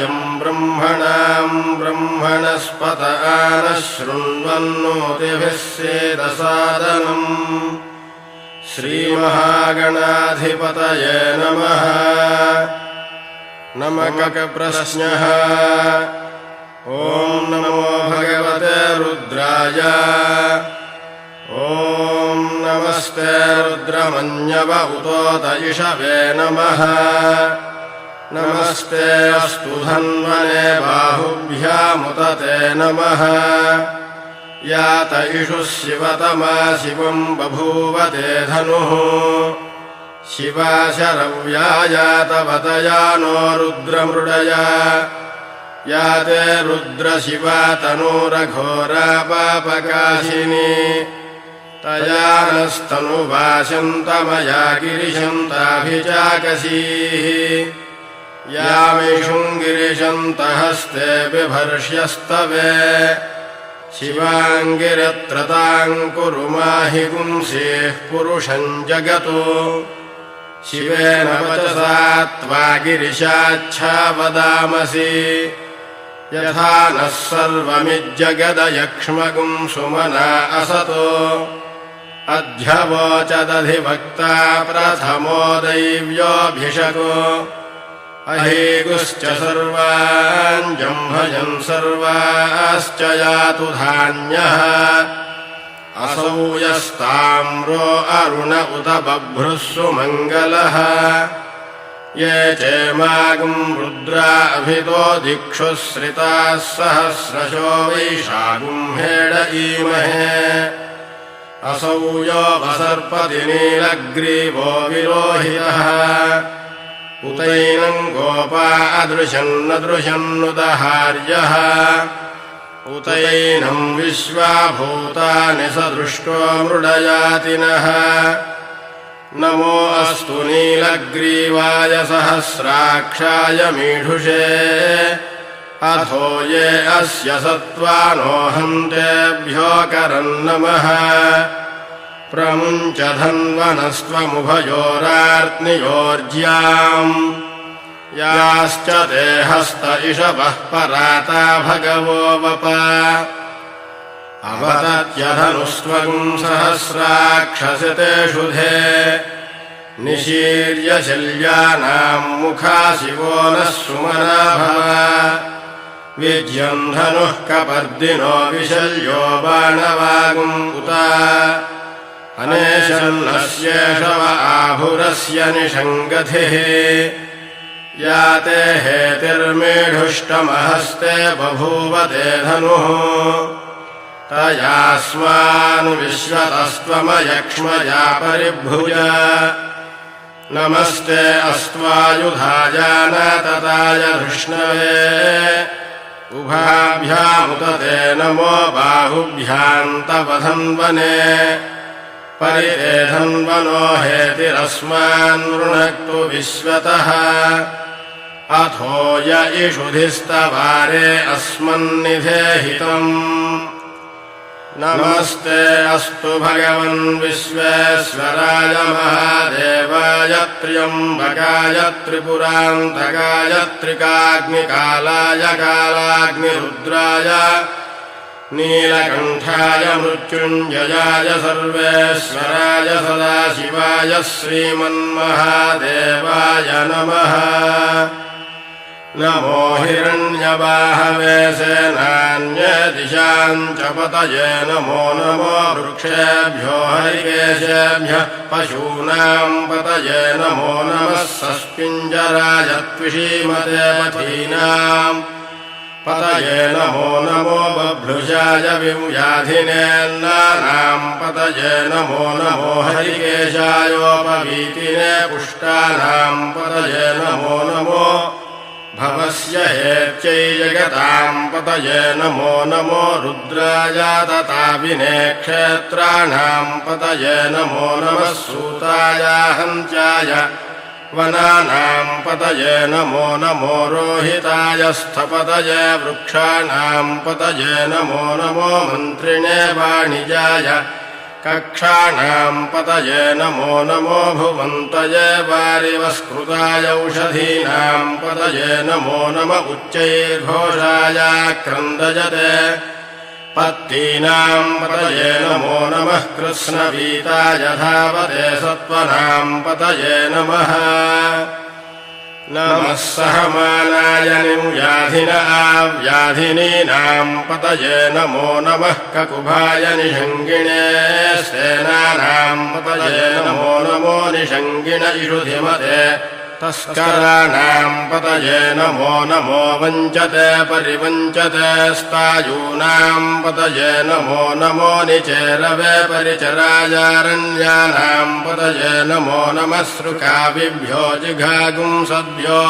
ज्येष्ठराजम् ब्रह्मणाम् ब्रह्मणस्पत नः सेदसादनम्। श्रीमहागणाधिपतये नमः। नमकप्रश्नः ॐ नमो भगवते रुद्राय। ॐ नमस्ते रुद्रमन्यव उतोत इषवे नमः नमस्ते अस्तु धन्वने बाहुभ्यामुत ते नमः। यात इषुः शिवतमा शिवम् बभूव ते धनुः। शिवा शरव्या नो रुद्रमृडया। या ते रुद्रशिवा तनूरघोरा पापकाशिनी तया नस्तनुवासन्तमया गिरिशन्ताभिचाकसीः यामिषुम् गिरिशन्तहस्ते बिभर्ष्यस्तवे शिवाङ्गिरत्रताम् कुरु माहि पुंसेः पुरुषम् जगतो। शिवेन वचसा त्वा गिरिशाच्छा वदामसि। यथा नः सर्वमिज्जगदयक्ष्मगुम् सुमना असतो। अध्यवोचदधिभक्ता प्रथमो दैव्योऽभिषको अहेगुश्च सर्वान् जम्भजन् सर्वाश्च यातु धान्यः। असौ यस्ताम्रो अरुण उत बभ्रुः सुमङ्गलः ये चेमागुम् रुद्रा अभितो दिक्षुः श्रिताः सहस्रशो वैशागुम् हेड ईमहे। असौ यो वसर्पति नीलग्रीवो विरोहितः उतैनम् गोपा अदृशन्नदृशन्नुदहार्यः उतैनम् विश्वाभूतानि स दृष्टो मृडयातिनः नमो अस्तु नीलग्रीवाय सहस्राक्षाय मीढुषे। अथो ये अस्य सत्त्वानोऽहन्तेभ्यो करम् नमः प्रमुञ्च धन्वनस्त्वमुभयोरार्त्नियोर्ज्याम् याश्च ते हस्त इषवः पराता भगवो वप। अवदत्यधनुस्त्वम् सहस्राक्षसि ते शुधे निशीर्य शल्यानाम् मुखा शिवो नः सुमना भव। विज्यम् धनुः कपर्दिनो विशल्यो बाणवागुम् उत अनेशन्नस्येषव आभुरस्य निषङ्गतिः या ते हेतिर्मेढुष्टमहस्ते बभूव ते धनुः तयास्मान्विश्वतस्त्वमयक्ष्मया परिभुज। नमस्ते अस्त्वायुधाजानतताय धृष्णवे। उभाभ्यामुत ते नमो बाहुभ्याम् तव धन्वने परिते धन्वनो हेतिरस्मान् वृणक्तु विश्वतः। अथो य इषुधिस्तवारे अस्मन्निधेहितम् नमस्ते अस्तु भगवन् विश्वेश्वराय महादेवाय त्र्यम्बकाय त्रिपुरान्तकाय त्रिकाग्निकालाय कालाग्निरुद्राय नीलकण्ठाय मृत्युञ्जयाय सर्वेश्वराय सदाशिवाय श्रीमन्महादेवाय नमः। नमो हिरण्यबाहवे सेनान्यदिशाम् च पतये नमो नमो वृक्षेभ्यो हरिकेशेभ्यः पशूनाम् पतये नमो नमः पथीनाम् पतये नमो नमो बभ्रुजाय विव्याधिनेन्नानाम् पतये नमो नमो हरिकेशायोपवीतिने पुष्टानाम्। पतये नमो नमो भवस्य हेत्यै जगताम् पतये नमो नमो रुद्राय तताविने क्षेत्राणाम्। पतये नमो नमः सूताय हन्त्याय वनानाम् पतये नमो नमो रोहिताय स्थपतये वृक्षाणाम् पतये नमो नमो मन्त्रिणे वाणिजाय कक्षाणाम् पतये नमो नमो भुवन्तये वारिवस्कृताय औषधीनाम् पतये नमो नम उच्चैर्घोषाय क्रन्दयते पत्तीनाम् पतये नमो नमः कृष्णवीताय धावते सत्त्वनाम् पतये नमः। नमः सहमानाय निव्याधिन व्याधिनीनाम् पतये नमो नमः ककुभाय निषङ्गिणे सेनानाम् पतये नमो नमो निषङ्गिण इषुधिमते तस्कराणाम् पतये नमो नमो वञ्चते परिवञ्चते स्तायूनाम् पतये नमो नमो निचेरवे परिचरायारण्यानाम् पतये नमो नमः सृकाविभ्यो जिघागुंसद्भ्यो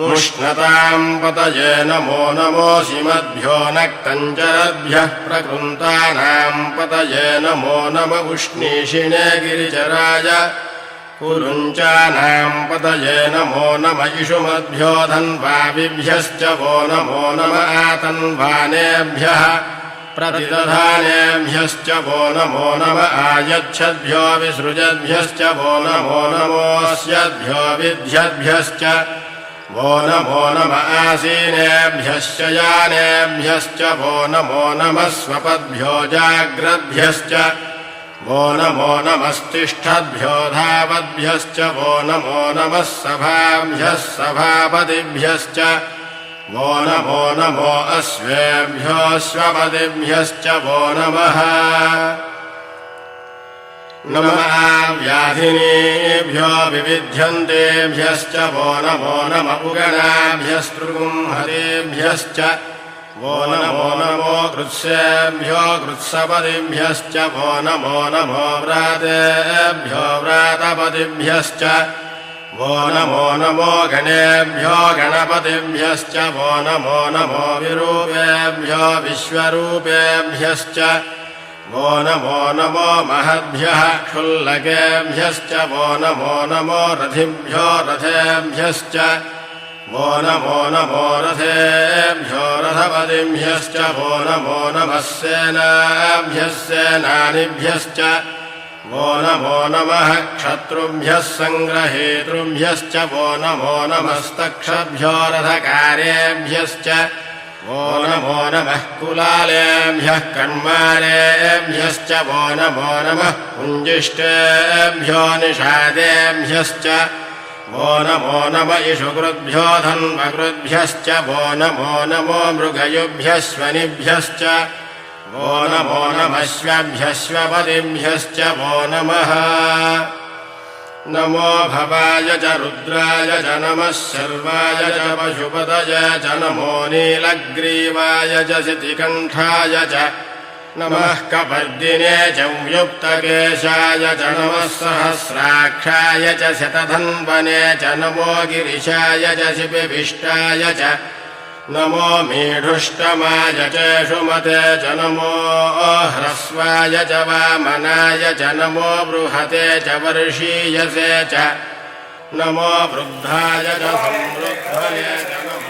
मुष्णताम् पतये नमो नमोऽसिमद्भ्यो नक्तञ्चरद्भ्यः प्रकृन्तानाम् पतये नमो नम उष्णीषिणे गिरिचराय कुरुञ्चानाम् पतये नमो नम इषुमद्भ्यो धन्वाविभ्यश्च वो नमो नम आतन्वानेभ्यः प्रतिदधानेभ्यश्च वो नमो नम आयच्छद्भ्यो विसृजद्भ्यश्च वो नमो नमोऽस्यद्भ्यो विद्यद्भ्यश्च वो नमो नम आसीनेभ्यश्च यानेभ्यश्च वो नमो नमः स्वपद्भ्यो जाग्रद्भ्यश्च वो नमो नमस्तिष्ठद्भ्यो धावद्भ्यश्च वो नमो नमः सभाभ्यः सभापतिभ्यश्च वो नमो नमो अश्वेभ्योऽश्वपतिभ्यश्च वो नमः। व्याधिनीभ्यो विविध्यन्तेभ्यश्च वो नमो नम उगणाभ्यस्तृगुंहतेभ्यश्च वो नमो नमो कृत्सेभ्यो कृत्सपतिभ्यश्च वो नमो नमो व्रातेभ्यो व्रातपतिभ्यश्च वो नमो नमो गणेभ्यो गणपतिभ्यश्च वो नमो नमो विरूपेभ्यो विश्वरूपेभ्यश्च वो नमो नमो महद्भ्यः क्षुल्लकेभ्यश्च वो नमो नमो रथिभ्यो रथेभ्यश्च वो नमो नमो रथेभ्यो रथपतिभ्यश्च वो नमो नमः सेनाभ्यः सेनानिभ्यश्च वो नमो नमः क्षत्रुभ्यः सङ्ग्रहेतृभ्यश्च वो नमो नमस्तक्षभ्यो रथकार्येभ्यश्च वो नमो नमः कुलालेभ्यः कण्मारेभ्यश्च वो नमो नमः कुञ्जिष्टेभ्यो निषादेभ्यश्च वो नमो नम इषुकृद्भ्यो धन्वकृद्भ्यश्च वो नमो नमो मृगयुभ्यश्वनिभ्यश्च वो नमो नमश्वभ्यश्वपतिभ्यश्च वो नमः। नमो भवाय च रुद्राय च नमः शर्वाय च पशुपतय च नमो नीलग्रीवाय च शितिकण्ठाय च नमः कपर्दिने च युक्तकेशाय च नमः सहस्राक्षाय च शतधन्वने च नमो गिरिशाय च शिपिभिष्टाय च नमो मीढुष्टमाय च नमो ह्रस्वाय च वामनाय च नमो बृहते च वर्षीयसे च नमो वृद्धाय च संवृद्धये च नमो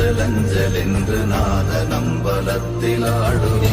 அஞ்சலஞ்சல் என்று நாத நம்பலத்தில் ஆடுவே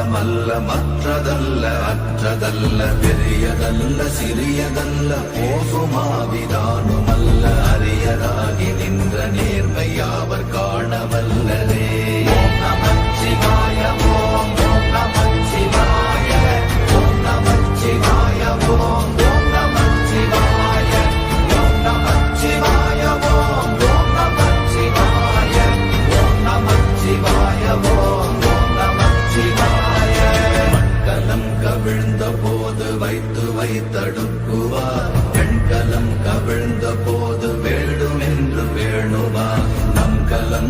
அகலமல்ல மற்றதல்ல அற்றதல்ல பெரியதல்ல சிறியதல்ல போசுமாவிதானோ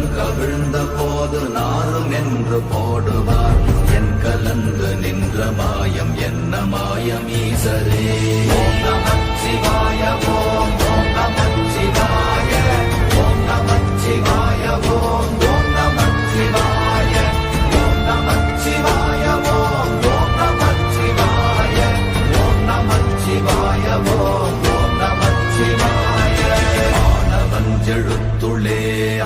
கண் கவிழ்ந்த போது நாரும் என்று போடுவார். என் கலந்து நின்ற மாயம் என்ன மாயம் ஈசரே? ஓம் நமச்சிவாய ஓம் ஓம் நமச்சிவாய ஓம் நமச்சிவாய ஓம் ஓம் நமச்சிவாய ஓம் நமச்சிவாய ஓம் ஓம் நமச்சிவாய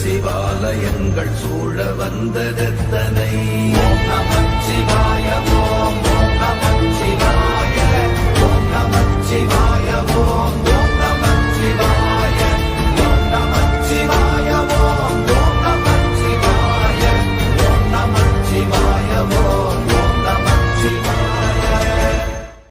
சிவாலயங்கள் சூழ வந்ததெத்தனை நமச்சிவாயம்